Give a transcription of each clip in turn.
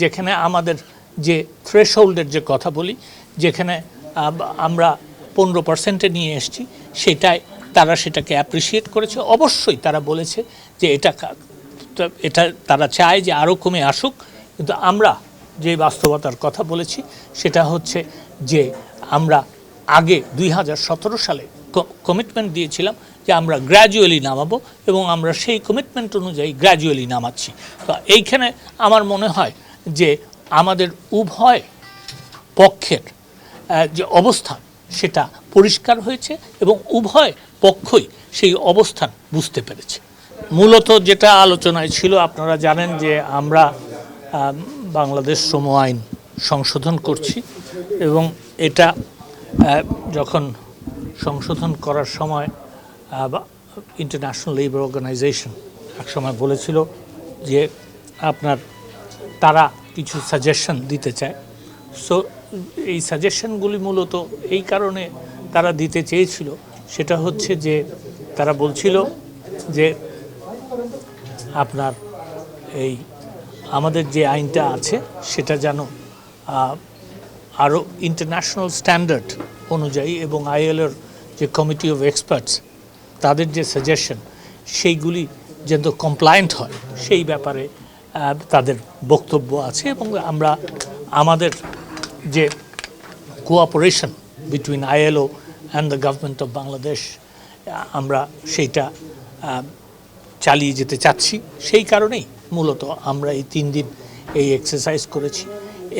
যেখানে আমাদের যে থ্রেশহোল্ডের যে কথা বলি, যেখানে আমরা পনেরো পার্সেন্টে নিয়ে এসেছি, সেটাই তারা সেটাকে অ্যাপ্রিসিয়েট করেছে। অবশ্যই তারা বলেছে যে এটা এটা তারা চায় যে আরও কমে আসুক, কিন্তু আমরা যে বাস্তবতার কথা বলেছি, সেটা হচ্ছে যে আমরা আগে দুই হাজার সতেরো সালে কমিটমেন্ট দিয়েছিলাম যে আমরা গ্র্যাজুয়ালি নামাবো এবং আমরা সেই কমিটমেন্ট অনুযায়ী গ্র্যাজুয়ালি নামাচ্ছি। তো এইখানে আমার মনে হয় যে আমাদের উভয় পক্ষের যে অবস্থান সেটা পরিষ্কার হয়েছে এবং উভয় পক্ষই সেই অবস্থান বুঝতে পেরেছে। মূলত যেটা আলোচনায় ছিল, আপনারা জানেন যে আমরা বাংলাদেশ শ্রম আইন সংশোধন করছি এবং এটা যখন সংশোধন করার সময় ইন্টারন্যাশনাল লেবার অর্গানাইজেশন একসময় বলেছিল যে আপনার তারা কিছু সাজেশন দিতে চায়। সো এই সাজেশনগুলি মূলত এই কারণে তারা দিতে চেয়েছিল। সেটা হচ্ছে যে, তারা বলছিল যে, আপনার এই আমাদের যে আইনটা আছে, সেটা যেন আরও ইন্টারন্যাশনাল স্ট্যান্ডার্ড অনুযায়ী এবং আইএলএর যে কমিটি অফ এক্সপার্টস তাদের যে সাজেশন সেইগুলি যেন কমপ্লায়েন্ট হয়। সেই ব্যাপারে তাদের বক্তব্য আছে এবং আমরা আমাদের যে cooperation between ILO and the government of Bangladesh আমরা সেইটা চালিয়ে যেতে চাচ্ছি। সেই কারণেই মূলত আমরা এই তিন দিন এই এক্সারসাইজ করেছি।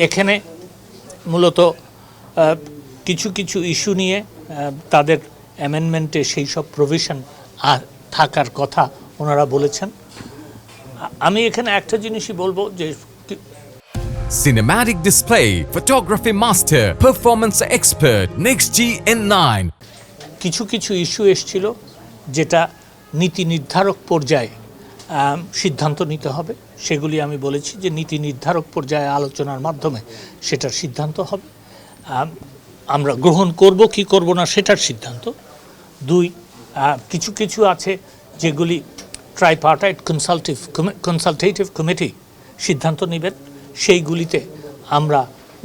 এখানে মূলত কিছু কিছু ইস্যু নিয়ে তাদের অ্যামেন্ডমেন্টে সেই সব প্রভিশন থাকার কথা ওনারা বলেছেন। আমি এখানে একটা জিনিসই বলব যে কি- Cinematic display, photography master, performance expert, Next G N9. কিছু কিছু ইস্যু এসছিল যেটা নীতি নির্ধারক পর্যায়ে সিদ্ধান্ত নিতে হবে। সেগুলি আমি বলেছি যে নীতি নির্ধারক পর্যায়ে আলোচনার মাধ্যমে সেটার সিদ্ধান্ত হবে। আমরা গ্রহণ করব কি করব না সেটার সিদ্ধান্ত। দুই কিছু কিছু আছে যেগুলি ট্রাইপার্টাইট কনসালটিভ কনসালটেটিভ কমিটি সিদ্ধান্ত নেবেন। সেইগুলিতে আমরা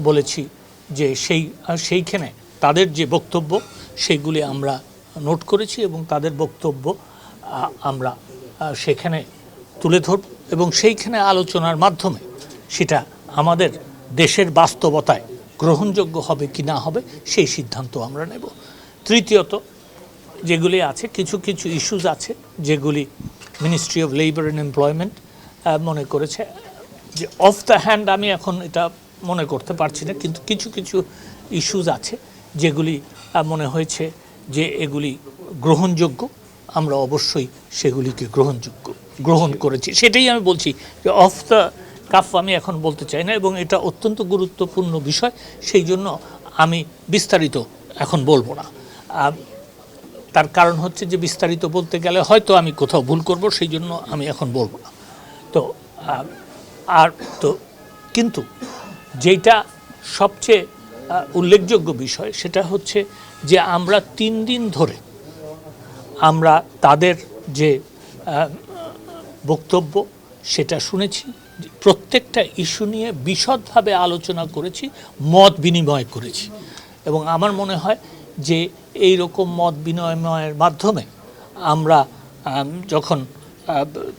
বলেছি যে সেই সেইখানে তাদের যে বক্তব্য, সেইগুলি আমরা নোট করেছি এবং তাদের বক্তব্য আমরা সেখানে তুলে ধরব এবং সেইখানে আলোচনার মাধ্যমে সেটা আমাদের দেশের বাস্তবতায় গ্রহণযোগ্য হবে কি না হবে, সেই সিদ্ধান্ত আমরা নেব। তৃতীয়ত, যেগুলি আছে, কিছু কিছু ইস্যুজ আছে, যেগুলি ministry of labour and employment মনে করেছে যে অফ দ্য হ্যান্ড আমি এখন এটা মনে করতে পারছি না, কিন্তু কিছু কিছু ইস্যুজ আছে যেগুলি মনে হয়েছে যে এগুলি গ্রহণযোগ্য, আমরা অবশ্যই সেগুলিকে গ্রহণযোগ্য, গ্রহণ করেছি। সেটাই আমি বলছি যে অফ দ্য কাফ আমি এখন বলতে চাই না, এবং এটা অত্যন্ত গুরুত্বপূর্ণ বিষয়, সেই জন্য আমি বিস্তারিত এখন বলব না। তার কারণ হচ্ছে যে বিস্তারিত বলতে গেলে হয়তো আমি কোথাও ভুল করব, সেই জন্য আমি এখন বলব না। তো আর তো, কিন্তু যেটা সবচেয়ে উল্লেখযোগ্য বিষয় সেটা হচ্ছে যে আমরা তিন দিন ধরে আমরা তাদের যে বক্তব্য সেটা শুনেছি প্রত্যেকটা ইস্যু নিয়ে বিশদভাবে আলোচনা করেছি, মত বিনিময় করেছি। এবং আমার মনে হয় যে এই রকম মত বিনিময়ের মাধ্যমে আমরা যখন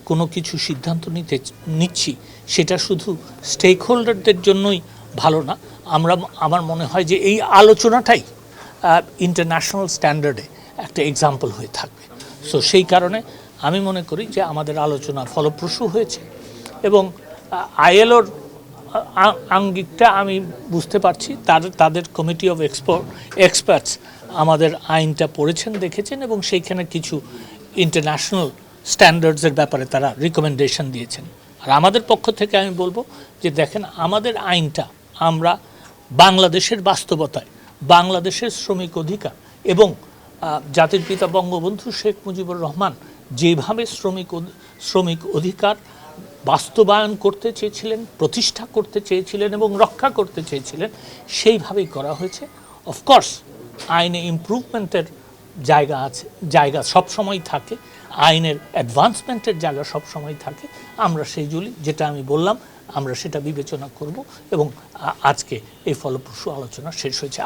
কোনো কিছু সিদ্ধান্ত নিতে নিচ্ছি, সেটা শুধু স্টেক হোল্ডারদের জন্যই ভালো না। আমরা, আমার মনে হয় যে এই আলোচনাটাই ইন্টারন্যাশনাল স্ট্যান্ডার্ডে একটা এক্সাম্পল হয়ে থাকবে। সো সেই কারণে আমি মনে করি যে আমাদের আলোচনা ফলপ্রসূ হয়েছে এবং আইএলওর আঙ্গিকটা আমি বুঝতে পারছি। তাদের তাদের কমিটি অফ এক্সপার্ট এক্সপার্টস আমাদের আইনটা পড়েছেন, দেখেছেন এবং সেইখানে কিছু ইন্টারন্যাশনাল স্ট্যান্ডার্ডসের ব্যাপারে তারা রিকমেন্ডেশন দিয়েছেন। আর আমাদের পক্ষ থেকে আমি বলব যে দেখেন, আমাদের আইনটা আমরা বাংলাদেশের বাস্তবতায়, বাংলাদেশের শ্রমিক অধিকার এবং জাতির পিতা বঙ্গবন্ধু শেখ মুজিবুর রহমান যেভাবে শ্রমিক শ্রমিক অধিকার বাস্তবায়ন করতে চেয়েছিলেন, প্রতিষ্ঠা করতে চেয়েছিলেন এবং রক্ষা করতে চেয়েছিলেন, সেইভাবেই করা হয়েছে। অফকোর্স আইনে ইমপ্রুভমেন্টের জায়গা আছে, জায়গা সবসময় থাকে, আইনের অ্যাডভান্সমেন্টের জায়গা সবসময় থাকে। আমরা সেইগুলি যেটা আমি বললাম, আমরা সেটা বিবেচনা করব এবং আজকে এই ফলপ্রসূ আলোচনা শেষ হয়েছে।